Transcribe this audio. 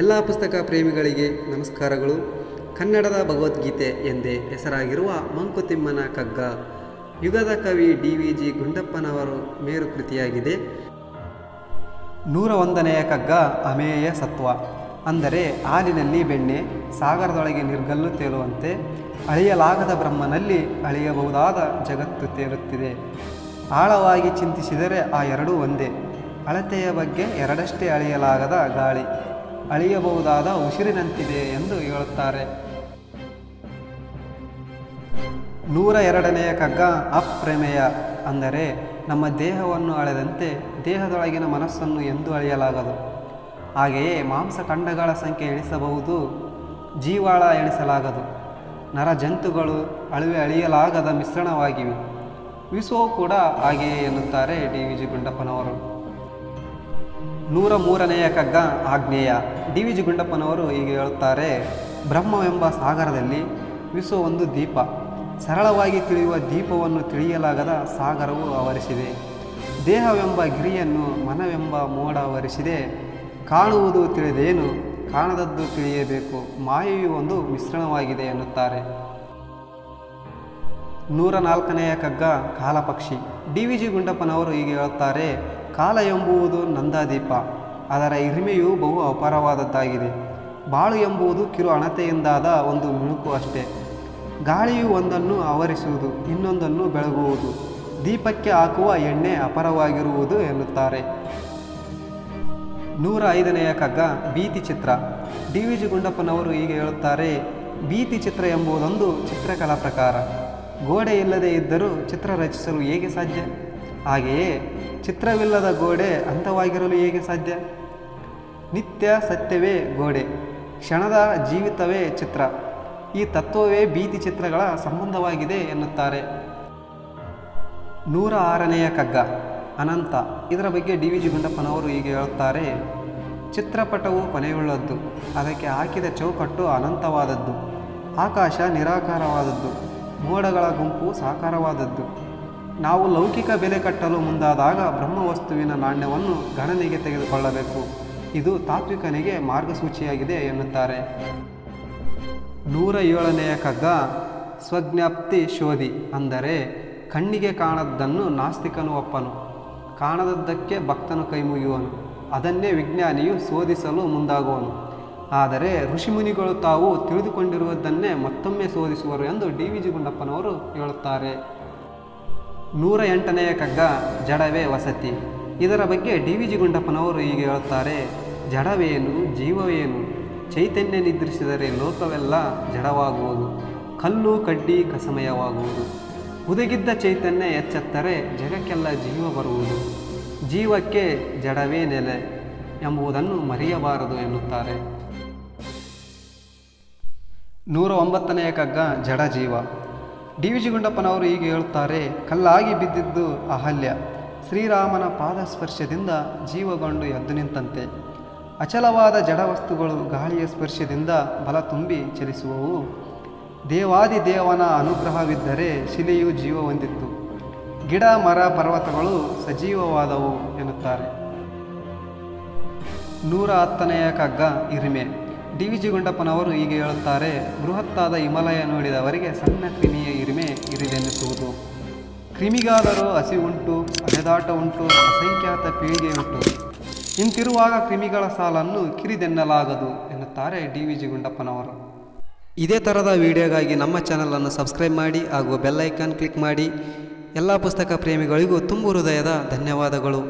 ಎಲ್ಲ ಪುಸ್ತಕ ಪ್ರೇಮಿಗಳಿಗೆ ನಮಸ್ಕಾರಗಳು. ಕನ್ನಡದ ಭಗವದ್ಗೀತೆ ಎಂದೇ ಹೆಸರಾಗಿರುವ ಮಂಕುತಿಮ್ಮನ ಕಗ್ಗ ಯುಗದ ಕವಿ ಡಿ ವಿ ಜಿ ಗುಂಡಪ್ಪನವರು ಮೇರು ಕೃತಿಯಾಗಿದೆ ನೂರ ಒಂದನೆಯ ಕಗ್ಗ ಅಮೇಯ ಸತ್ವ, ಅಂದರೆ ಹಾಲಿನಲ್ಲಿ ಬೆಣ್ಣೆ, ಸಾಗರದೊಳಗೆ ನಿರ್ಗಲ್ಲು ತೇಲುವಂತೆ ಅಳಿಯಲಾಗದ ಬ್ರಹ್ಮನಲ್ಲಿ ಅಳಿಯಬಹುದಾದ ಜಗತ್ತು ತೇಲುತ್ತಿದೆ. ಆಳವಾಗಿ ಚಿಂತಿಸಿದರೆ ಆ ಎರಡೂ ಒಂದೇ, ಅಳತೆಯ ಬಗ್ಗೆ ಎರಡಷ್ಟೇ ಅಳಿಯಲಾಗದ ಗಾಳಿ. ಅಳಿಯಬಹುದಾದ ಉಸಿರಿನಂತಿದೆ ಎಂದು ಹೇಳುತ್ತಾರೆ. ನೂರ ಎರಡನೆಯ ಕಗ್ಗ ಅಪ್ರಮೇಯ, ಅಂದರೆ ನಮ್ಮ ದೇಹವನ್ನು ಅಳೆದಂತೆ ದೇಹದೊಳಗಿನ ಮನಸ್ಸನ್ನು ಎಂದು ಅಳೆಯಲಾಗದು. ಹಾಗೆಯೇ ಮಾಂಸಖಂಡಗಳ ಸಂಖ್ಯೆ ಎಣಿಸಬಹುದು ಜೀವಾಳ ಎಣಿಸಲಾಗದು. ನರ ಜಂತುಗಳು ಅಳುವೆ ಅಳಿಯಲಾಗದ ಮಿಶ್ರಣವಾಗಿವೆ. ವಿಶ್ವವು ಕೂಡ ಹಾಗೆಯೇ ಎನ್ನುತ್ತಾರೆ ಡಿ ವಿ ಜಿ ಗುಂಡಪ್ಪನವರು. ನೂರ ಮೂರನೆಯ ಕಗ್ಗ ಆಗ್ನೇಯ ಡಿ ವಿ ಜಿ ಗುಂಡಪ್ಪನವರು ಹೀಗೆ ಹೇಳುತ್ತಾರೆ, ಬ್ರಹ್ಮವೆಂಬ ಸಾಗರದಲ್ಲಿ ವಿಶ್ವ ಒಂದು ದೀಪ. ಸರಳವಾಗಿ ತಿಳಿಯುವ ದೀಪವನ್ನು ತಿಳಿಯಲಾಗದ ಸಾಗರವು ಆವರಿಸಿದೆ. ದೇಹವೆಂಬ ಗಿರಿಯನ್ನು ಮನವೆಂಬ ಮೋಡ ಆವರಿಸಿದೆ. ಕಾಣುವುದು ತಿಳಿದೇನು, ಕಾಣದದ್ದು ತಿಳಿಯಬೇಕು. ಮಾಯೆಯು ಒಂದು ಮಿಶ್ರಣವಾಗಿದೆ ಎನ್ನುತ್ತಾರೆ. ನೂರ ನಾಲ್ಕನೆಯ ಕಗ್ಗ ಕಾಲಪಕ್ಷಿ. ಡಿ ವಿ ಜಿ ಗುಂಡಪ್ಪನವರು ಹೀಗೆ ಹೇಳುತ್ತಾರೆ ಕಾಲ ಎಂಬುವುದು ನಂದಾದೀಪ. ಅದರ ಹಿರಿಮೆಯು ಬಹು ಅಪಾರವಾದದ್ದಾಗಿದೆ. ಬಾಳು ಎಂಬುದು ಕಿರು ಅಣತೆಯಿಂದಾದ ಒಂದು ಮಿಣುಕು ಅಷ್ಟೇ. ಗಾಳಿಯು ಒಂದನ್ನು ಆವರಿಸುವುದು, ಇನ್ನೊಂದನ್ನು ಬೆಳಗುವುದು. ದೀಪಕ್ಕೆ ಹಾಕುವ ಎಣ್ಣೆ ಅಪರವಾಗಿರುವುದು ಎನ್ನುತ್ತಾರೆ. ನೂರ ಐದನೆಯ ಕಗ್ಗ ಭೀತಿ ಚಿತ್ರ. ಡಿ ವಿ ಜಿ ಗುಂಡಪ್ಪನವರು ಹೀಗೆ ಹೇಳುತ್ತಾರೆ, ಭೀತಿ ಚಿತ್ರ ಎಂಬುದೊಂದು ಚಿತ್ರಕಲಾ ಪ್ರಕಾರ. ಗೋಡೆ ಇಲ್ಲದೆ ಇದ್ದರೂ ಚಿತ್ರ ರಚಿಸಲು ಹೇಗೆ ಸಾಧ್ಯ? ಹಾಗೆಯೇ ಚಿತ್ರವಿಲ್ಲದ ಗೋಡೆ ಅಂತವಾಗಿರಲು ಹೇಗೆ ಸಾಧ್ಯ? ನಿತ್ಯ ಸತ್ಯವೇ ಗೋಡೆ, ಕ್ಷಣದ ಜೀವಿತವೇ ಚಿತ್ರ. ಈ ತತ್ವವೇ ಭೀತಿ ಚಿತ್ರಗಳ ಸಂಬಂಧವಾಗಿದೆ ಎನ್ನುತ್ತಾರೆ. ನೂರ ಆರನೆಯ ಕಗ್ಗ ಅನಂತ. ಇದರ ಬಗ್ಗೆ ಡಿ ವಿ ಜಿ ಗುಂಡಪ್ಪನವರು ಹೀಗೆ ಹೇಳುತ್ತಾರೆ, ಚಿತ್ರಪಟವು ಕೊನೆಯುಳ್ಳದ್ದು, ಅದಕ್ಕೆ ಹಾಕಿದ ಚೌಕಟ್ಟು ಅನಂತವಾದದ್ದು. ಆಕಾಶ ನಿರಾಕಾರವಾದದ್ದು, ಮೋಡಗಳ ಗುಂಪು ಸಾಕಾರವಾದದ್ದು. ನಾವು ಲೌಕಿಕ ಬೆಲೆ ಕಟ್ಟಲು ಮುಂದಾದಾಗ ಬ್ರಹ್ಮವಸ್ತುವಿನ ನಾಣ್ಯವನ್ನು ಗಣನೆಗೆ ತೆಗೆದುಕೊಳ್ಳಬೇಕು. ಇದು ತಾತ್ವಿಕನಿಗೆ ಮಾರ್ಗಸೂಚಿಯಾಗಿದೆ ಎನ್ನುತ್ತಾರೆ. ನೂರ ಏಳನೆಯ ಕಗ್ಗ ಸ್ವಜ್ಞಾಪ್ತಿ ಶೋಧಿ ಅಂದರೆ ಕಣ್ಣಿಗೆ ಕಾಣದ್ದನ್ನು ನಾಸ್ತಿಕನು ಒಪ್ಪನು. ಕಾಣದದ್ದಕ್ಕೆ ಭಕ್ತನು ಕೈಮುಗಿಯುವನು ಅದನ್ನೇ ವಿಜ್ಞಾನಿಯು ಶೋಧಿಸಲು ಮುಂದಾಗುವನು. ಆದರೆ ಋಷಿಮುನಿಗಳು ತಾವು ತಿಳಿದುಕೊಂಡಿರುವುದನ್ನೇ ಮತ್ತೊಮ್ಮೆ ಶೋಧಿಸುವರು ಎಂದು ಡಿ ವಿ ಜಿ ಗುಂಡಪ್ಪನವರು ಹೇಳುತ್ತಾರೆ. ನೂರ ಎಂಟನೆಯ ಕಗ್ಗ ಜಡವೇ ವಸತಿ. ಇದರ ಬಗ್ಗೆ ಡಿ ವಿ ಜಿ ಗುಂಡಪ್ಪನವರು ಹೀಗೆ ಹೇಳುತ್ತಾರೆ, ಜಡವೇನು, ಜೀವವೇನು? ಚೈತನ್ಯ ನಿದ್ರಿಸಿದರೆ ಲೋಕವೆಲ್ಲ ಜಡವಾಗುವುದು. ಕಲ್ಲು ಕಡ್ಡಿ ಕಸಮಯವಾಗುವುದು. ಹುದುಗಿದ್ದ ಚೈತನ್ಯ ಎಚ್ಚೆತ್ತರೆ ಜಗಕ್ಕೆಲ್ಲ ಜೀವ ಬರುವುದು. ಜೀವಕ್ಕೆ ಜಡವೇ ನೆಲೆ ಎಂಬುದನ್ನು ಮರೆಯಬಾರದು ಎನ್ನುತ್ತಾರೆ. ನೂರ ಒಂಬತ್ತನೆಯ ಕಗ್ಗ ಜಡ ಜೀವ ಡಿ ವಿ ಜಿ ಗುಂಡಪ್ಪನವರು ಹೀಗೆ ಹೇಳುತ್ತಾರೆ ಕಲ್ಲಾಗಿ ಬಿದ್ದಿದ್ದು ಅಹಲ್ಯ. ಶ್ರೀರಾಮನ ಪಾದಸ್ಪರ್ಶದಿಂದ ಜೀವಗೊಂಡು ಎದ್ದು ನಿಂತಂತೆ. ಅಚಲವಾದ ಜಡವಸ್ತುಗಳು ಗಾಳಿಯ ಸ್ಪರ್ಶದಿಂದ ಬಲ ತುಂಬಿ ಚಲಿಸುವವು. ದೇವಾದಿ ದೇವನ ಅನುಗ್ರಹವಿದ್ದರೆ ಶಿಲೆಯು ಜೀವ ಹೊಂದಿತ್ತು. ಗಿಡ, ಮರ, ಪರ್ವತಗಳು ಸಜೀವವಾದವು ಎನ್ನುತ್ತಾರೆ. ನೂರ ಹತ್ತನೆಯ ಕಗ್ಗ ಇರಿಮೆ. ಡಿ ವಿ ಜಿ ಗುಂಡಪ್ಪನವರು ಹೀಗೆ ಹೇಳುತ್ತಾರೆ, ಬೃಹತ್ತಾದ ಹಿಮಾಲಯ ನೋಡಿದವರಿಗೆ ಸಣ್ಣ ಕ್ರಿಮಿಯ ಇರಿಮೆ ಇರಿದೆನ್ನಿಸುವುದು ಕ್ರಿಮಿಗಾದರೂ ಹಸಿ ಉಂಟು ಅಲೆದಾಟ ಉಂಟು, ಅಸಂಖ್ಯಾತ ಪೀಳಿಗೆ ಉಂಟು. ಇಂತಿರುವಾಗ ಕ್ರಿಮಿಗಳ ಸಾಲನ್ನು ಕಿರಿದೆನ್ನಲಾಗದು ಎನ್ನುತ್ತಾರೆ ಡಿ ವಿ ಜಿ ಗುಂಡಪ್ಪನವರು ಇದೇ ಥರದ ವಿಡಿಯೋಗಾಗಿ ನಮ್ಮ ಚಾನಲನ್ನು ಸಬ್ಸ್ಕ್ರೈಬ್ ಮಾಡಿ ಹಾಗೂ ಬೆಲ್ಲೈಕಾನ್ ಕ್ಲಿಕ್ ಮಾಡಿ. ಎಲ್ಲ ಪುಸ್ತಕ ಪ್ರೇಮಿಗಳಿಗೂ ತುಂಬು ಹೃದಯದ ಧನ್ಯವಾದಗಳು.